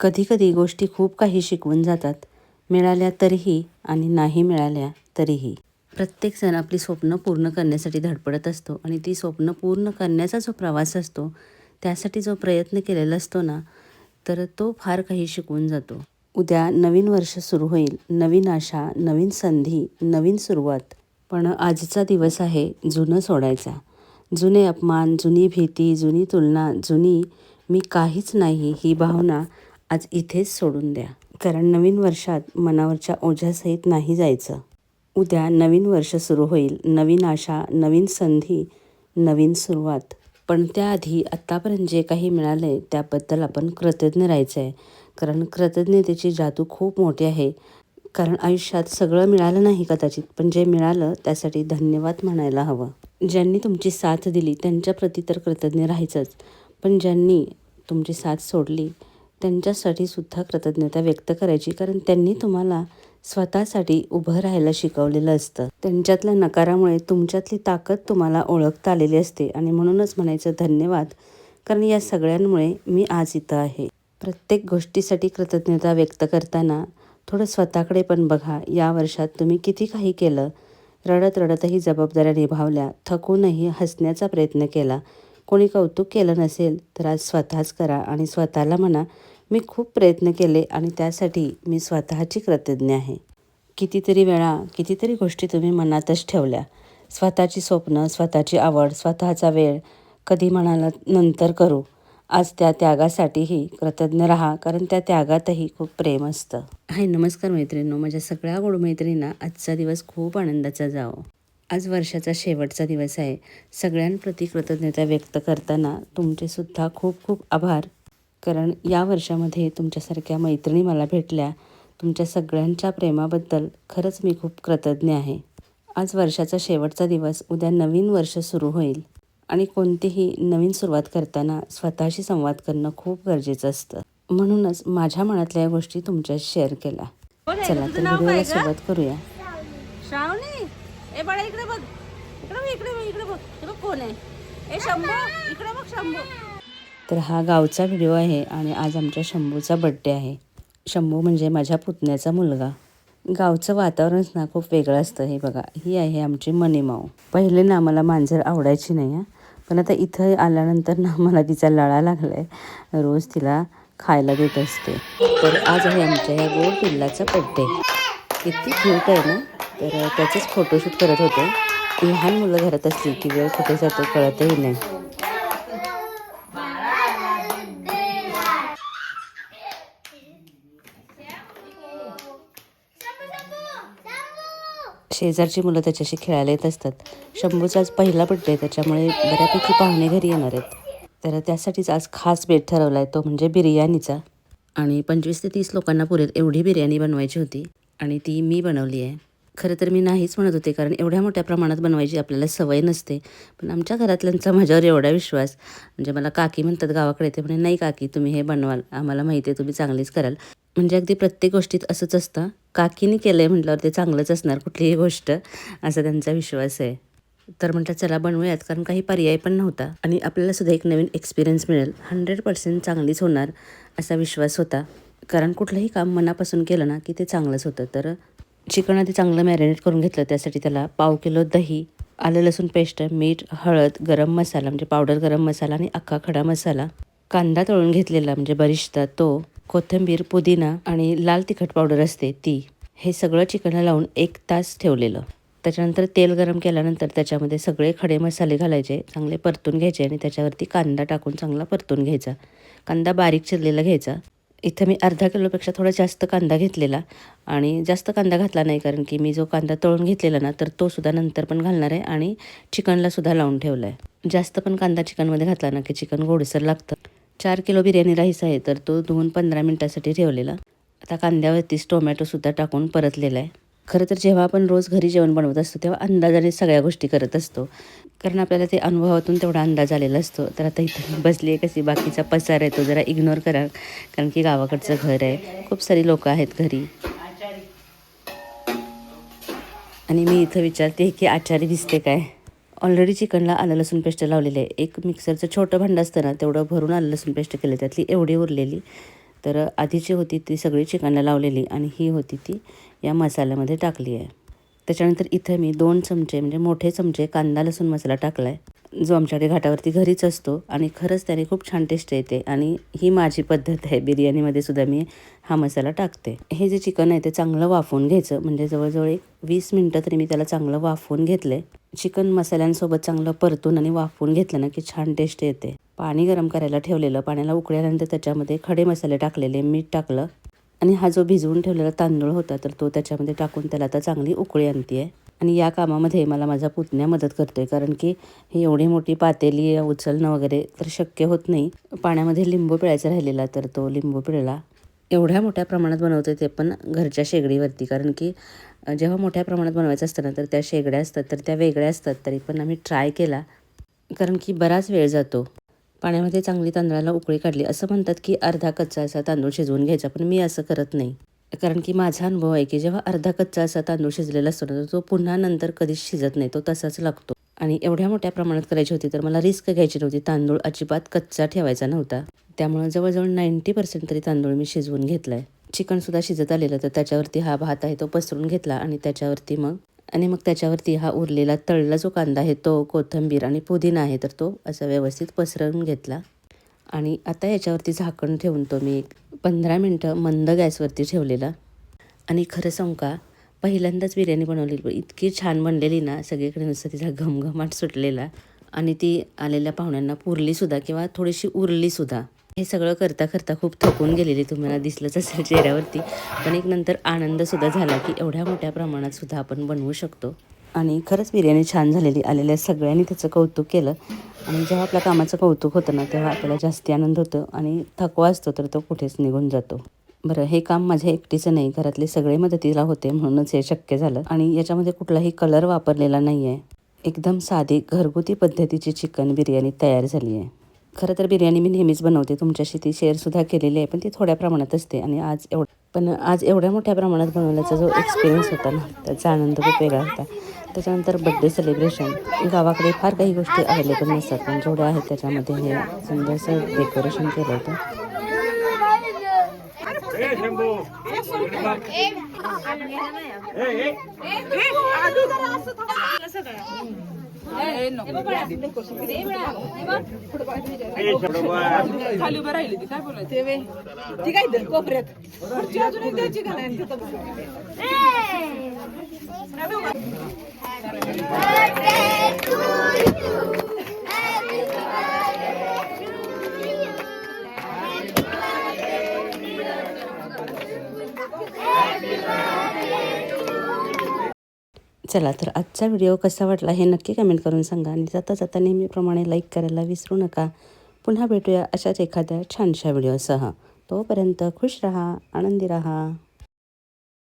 कधीकधी गोष्टी खूप काही शिकवून जातात. मिळाल्या तरीही आणि नाही मिळाल्या तरीही. प्रत्येकजण आपली स्वप्न पूर्ण करण्यासाठी धडपडत असतो आणि ती स्वप्न पूर्ण करण्याचा जो प्रवास असतो त्यासाठी जो प्रयत्न केलेला असतो ना तर तो फार काही शिकवून जातो. उद्या नवीन वर्ष सुरू होईल नवीन आशा नवीन संधी नवीन सुरुवात. पण आजचा दिवस आहे जुनं सोडायचा. जुने अपमान जुनी भीती जुनी तुलना जुनी मी काहीच नाही ही भावना आज इथेच सोडून द्या. कारण नवीन वर्षात मनावरच्या ओझ्यासहित नाही जायचं. उद्या नवीन वर्ष सुरू होईल. नवीन आशा नवीन संधी नवीन सुरुवात. पण त्याआधी आत्तापर्यंत जे काही मिळालं आहे त्याबद्दल आपण कृतज्ञ राहायचं आहे कारण कृतज्ञतेची जादू खूप मोठी आहे. कारण आयुष्यात सगळं मिळालं नाही कदाचित पण जे मिळालं त्यासाठी धन्यवाद म्हणायला हवं. ज्यांनी तुमची साथ दिली त्यांच्याप्रती तर कृतज्ञ राहायचंच. पण ज्यांनी तुमची साथ सोडली त्यांच्यासाठी सुद्धा कृतज्ञता व्यक्त करायची कारण त्यांनी तुम्हाला स्वतःसाठी उभं राहायला शिकवलेलं असतं. त्यांच्यातल्या नकारामुळे तुमच्यातली ताकद तुम्हाला ओळखता आलेली असते. आणि म्हणूनच म्हणायचं धन्यवाद कारण या सगळ्यांमुळे मी आज इथं आहे. प्रत्येक गोष्टीसाठी कृतज्ञता व्यक्त करताना थोडं स्वतःकडे पण बघा. या वर्षात तुम्ही किती काही केलं रडत रडतही जबाबदाऱ्या निभावल्या थकूनही हसण्याचा प्रयत्न केला. कोणी कौतुक केलं नसेल तर आज स्वतःच करा आणि स्वतःला म्हणा मी खूप प्रयत्न केले आणि त्यासाठी मी स्वतःची कृतज्ञ आहे. कितीतरी वेळा कितीतरी गोष्टी तुम्ही मनातच ठेवल्या. स्वतःची स्वप्न स्वतःची आवड स्वतःचा वेळ कधी म्हणाला नंतर करू. आज त्या त्यागासाठीही कृतज्ञ राहा कारण त्या त्यागातही खूप प्रेम असतं. हाय नमस्कार मैत्रिणींनो. माझ्या सगळ्या गोड मैत्रिणींना आजचा दिवस खूप आनंदाचा जावो. आज वर्षाचा शेवटचा दिवस आहे. सगळ्यांप्रती कृतज्ञता व्यक्त करताना तुमचेसुद्धा खूप खूप आभार. कारण या वर्षामध्ये तुमच्यासारख्या मैत्रिणी मला भेटल्या. तुमच्या सगळ्यांच्या प्रेमाबद्दल खरंच मी खूप कृतज्ञ आहे. आज वर्षाचा शेवटचा दिवस उद्या नवीन वर्ष सुरू होईल. आणि कोणतीही नवीन सुरुवात करताना स्वतःशी संवाद करणं खूप गरजेचं असतं. म्हणूनच माझ्या मनातल्या या गोष्टी तुमच्याशी शेअर केल्या. चला तर व्हिडिओला सुरुवात करूया. श्रावणी. ए बाळा इकडे बघ. इकडे बघ इकडे बघ इकडे बघ. हे बघ कोण आहे? ए शंभू. इकडे बघ शंभू. तर हा गावचा व्हिडिओ आहे आणि आज आमच्या शंभूचा बड्डे आहे. शंभू म्हणजे माझ्या पुतण्याचा मुलगा. गावचं वातावरणच ना खूप वेगळं असतं हे बघा. ही आहे आमची मनीमाऊ पहिले ना मला मांजर आवडायची नाही आहे पण आता इथं आल्यानंतर ना मला तिचा लळा लागला आहे रोज तिला खायला देत असते. तर आज आहे आमच्या ह्या गोड पिल्लाचा बड्डे. किती क्यूट आहे ना? तर त्याचंच फोटोशूट करत होते. लहान मुलं घरात असली की वेळ कुठे जातो कळतही नाही. शेजारची मुलं त्याच्याशी खेळायला येत असतात. शंभूचा आज पहिला बड्डे आहे त्याच्यामुळे बऱ्यापैकी पाहुणे घरी येणार आहेत. तर त्यासाठीच आज खास बेट ठरवला आहे तो म्हणजे बिर्याणीचा. आणि पंचवीस ते तीस लोकांना पुरेल एवढी बिर्याणी बनवायची होती आणि ती मी बनवली आहे. खरं तर मी नाहीच म्हणत होते कारण एवढ्या मोठ्या प्रमाणात बनवायची आपल्याला सवय नसते. पण आमच्या घरातल्यांचा माझ्यावर एवढा विश्वास म्हणजे मला काकी म्हणतात गावाकडे ते म्हणे नाही काकी तुम्ही हे बनवाल आम्हाला माहिती आहे तुम्ही चांगलीच कराल. म्हणजे अगदी प्रत्येक गोष्टीत असंच असतं. काकीने केलं आहे म्हटल्यावर ते चांगलंच असणार कुठलीही गोष्ट असा त्यांचा विश्वास आहे. तर म्हटलं चला बनवूयात कारण काही पर्याय पण नव्हता. आणि आपल्याला सुद्धा एक नवीन एक्सपिरियन्स मिळेल. हंड्रेड पर्सेंट चांगलीच होणार असा विश्वास होता. कारण कुठलंही काम मनापासून केलं ना की ते चांगलंच होतं. तर चिकन आधी चांगलं मॅरिनेट करून घेतलं त्यासाठी त्याला पाव किलो दही आलं लसूण पेस्ट मीठ हळद गरम मसाला म्हणजे पावडर गरम मसाला आणि अख्खा खडा मसाला. कांदा तळून घेतलेला म्हणजे बरिश्ता तो कोथिंबीर पुदिना आणि लाल तिखट पावडर असते ती. हे सगळं चिकनला लावून एक तास ठेवलेलं. त्याच्यानंतर तेल गरम केल्यानंतर त्याच्यामध्ये सगळे खडे मसाले घालायचे चांगले परतून घ्यायचे आणि त्याच्यावरती कांदा टाकून चांगला परतून घ्यायचा. कांदा बारीक चिरलेला घ्यायचा. इथं मी अर्धा किलोपेक्षा थोडा जास्त कांदा घेतलेला आणि जास्त कांदा घातला नाही कारण की मी जो कांदा तळून घेतलेला ना तर तो सुद्धा नंतर पण घालणार आहे आणि चिकनलासुद्धा लावून ठेवला आहे जास्त पण कांदा चिकनमध्ये घातला ना की चिकन गोडसर लागतं. चार किलो बिर्याणी राईस आहे तर तो धुवून पंधरा मिनटासाठी ठेवलेला. आता कांद्यावरतीच टोमॅटोसुद्धा टाकून परतलेला आहे. खरं तर जेव्हा आपण रोज घरी जेवण बनवत असतो तेव्हा अंदाजाने सगळ्या गोष्टी करत असतो. कारण आपल्याला ते अनुभवातून तेवढा अंदाज आलेला असतो. तर आता इथं बसली आहे कशी बाकीचा पसार आहे तो जरा इग्नोर करा. कारण की गावाकडचं घर आहे. खूप सारी लोकं आहेत घरी. आणि मी इथं विचारते की आचारी दिसते काय? ऑलरेडी चिकनला आलं लसूण पेस्ट लावलेली आहे. एक मिक्सरचं छोटं भांडं असतं ना तेवढं भरून आलं लसूण पेस्ट केलं. त्यातली एवढी उरलेली. तर आधीची होती ती सगळी चिकनला लावलेली आणि ही होती ती या मसाल्यामध्ये टाकली आहे. त्याच्यानंतर इथं मी दोन चमचे म्हणजे मोठे चमचे कांदा लसूण मसाला टाकला आहे जो आमच्याकडे घाटावरती घरीच असतो आणि खरंच त्याने खूप छान टेस्ट येते आणि ही माझी पद्धत आहे. बिर्याणीमध्ये सुद्धा मी हा मसाला टाकते. हे जे चिकन आहे ते चांगलं वाफवून घ्यायचं. म्हणजे जवळजवळ एक वीस मिनटं तरी मी त्याला चांगलं वाफवून घेतलं चिकन मसाल्यांसोबत चांगलं परतून आणि वाफवून घेतलं ना की छान टेस्ट येते. पाणी गरम करायला ठेवलेलं पाण्याला उकळल्यानंतर त्याच्यामध्ये खडे मसाले टाकलेले मीठ टाकलं. आणि हा जो भिजवून ठेवलेला तांदूळ होता तर तो त्याच्यामध्ये टाकून त्याला आता चांगली उकळी आणते आहे आणि या कामामध्ये मला माझा पुतण्या मदत करतो आहे कारण की ही एवढी मोठी पातेली उचलणं वगैरे तर शक्य होत नाही. पाण्यामध्ये लिंबू पिळायचा राहिलेला तर तो लिंबू पिळला. एवढ्या मोठ्या प्रमाणात बनवते ते पण घरच्या शेगडीवरती कारण की जेव्हा मोठ्या प्रमाणात बनवायचं असतं ना तर त्या शेगड्या असतात तर त्या वेगळ्या असतात तरी पण आम्ही ट्राय केला. कारण की बराच वेळ जातो. पाण्यामध्ये चांगली तांदळाला उकळी काढली. असं म्हणतात की अर्धा कच्चा असा तांदूळ शिजवून घ्यायचा पण मी असं करत नाही. कारण की माझा अनुभव आहे की जेव्हा अर्धा कच्चा असा तांदूळ शिजलेला असतो ना तो पुन्हा नंतर कधीच शिजत नाही तो तसाच लागतो. आणि एवढ्या मोठ्या प्रमाणात करायची होती तर मला रिस्क घ्यायची नव्हती. तांदूळ अजिबात कच्चा ठेवायचा नव्हता. त्यामुळे जवळजवळ नाईंटी पर्सेंट तरी तांदूळ मी शिजवून घेतलाय. चिकनसुद्धा शिजत आलेलं तर त्याच्यावरती हा भात आहे तो पसरून घेतला आणि त्याच्यावरती मग आणि मग त्याच्यावरती हा उरलेला तळला जो कांदा आहे तो कोथिंबीर आणि पुदिना आहे तर तो असा व्यवस्थित पसरवून घेतला. आणि आता याच्यावरती झाकण ठेवून तो मी एक पंधरा मिनटं मंद गॅसवरती ठेवलेला. आणि खरं सांगू का पहिल्यांदाच बिर्याणी बनवलेली पण इतकी छान बनलेली ना सगळीकडे नुसतं तिचा घमघमाट सुटलेला. आणि ती आलेल्या पाहुण्यांना पुरलीसुद्धा किंवा थोडीशी उरलीसुद्धा. हे सगळं करता करता खूप थकून गेलेली तुम्हाला दिसलंच असेल चेहऱ्यावरती. पण एक नंतर आनंदसुद्धा झाला की एवढ्या मोठ्या प्रमाणात सुद्धा आपण बनवू शकतो. आणि खरंच बिर्याणी छान झालेली आलेल्या सगळ्यांनी त्याचं कौतुक केलं. आणि जेव्हा आपल्या कामाचं कौतुक होतं ना तेव्हा आपल्याला जास्ती आनंद होतो आणि थकवा असतो तर तो कुठेच निघून जातो. बरं हे काम माझ्या एकटीचं नाही घरातले सगळे मदतीला होते म्हणूनच हे शक्य झालं. आणि याच्यामध्ये कुठलाही कलर वापरलेला नाही आहे एकदम साधी घरगुती पद्धतीची चिकन बिर्याणी तयार झाली आहे खरं तर बिर्याणी मी नेहमीच बनवते तुमच्याशी ती शेअरसुद्धा केलेली आहे पण ती थोड्या प्रमाणात असते आणि आज एवढ पण आज एवढ्या मोठ्या प्रमाणात बनवण्याचा जो एक्सपिरियन्स होता ना त्याचा आनंद खूप वेगळा होता त्याच्यानंतर बड्डे सेलिब्रेशन गावाकडे फार काही गोष्टी अवेलेबल नसतात पण जेवढ्या आहेत त्याच्यामध्ये हे सुंदरसं डेकोरेशन केलं होतं खाली उभं राहिली ती काय बोलायचं ते वे ती काय इथं कोपऱ्यात खुर्ची अजून एक द्यायची का नाही तिथं चला तर आजचा व्हिडिओ कसा वाटला हे नक्की कमेंट करून सांगा आणि जाता जाता नेहमीप्रमाणे लाईक करायला विसरू नका. पुन्हा भेटूया अशाच एखाद्या छानशा व्हिडिओसह. तोपर्यंत खुश रहा आनंदी रहा.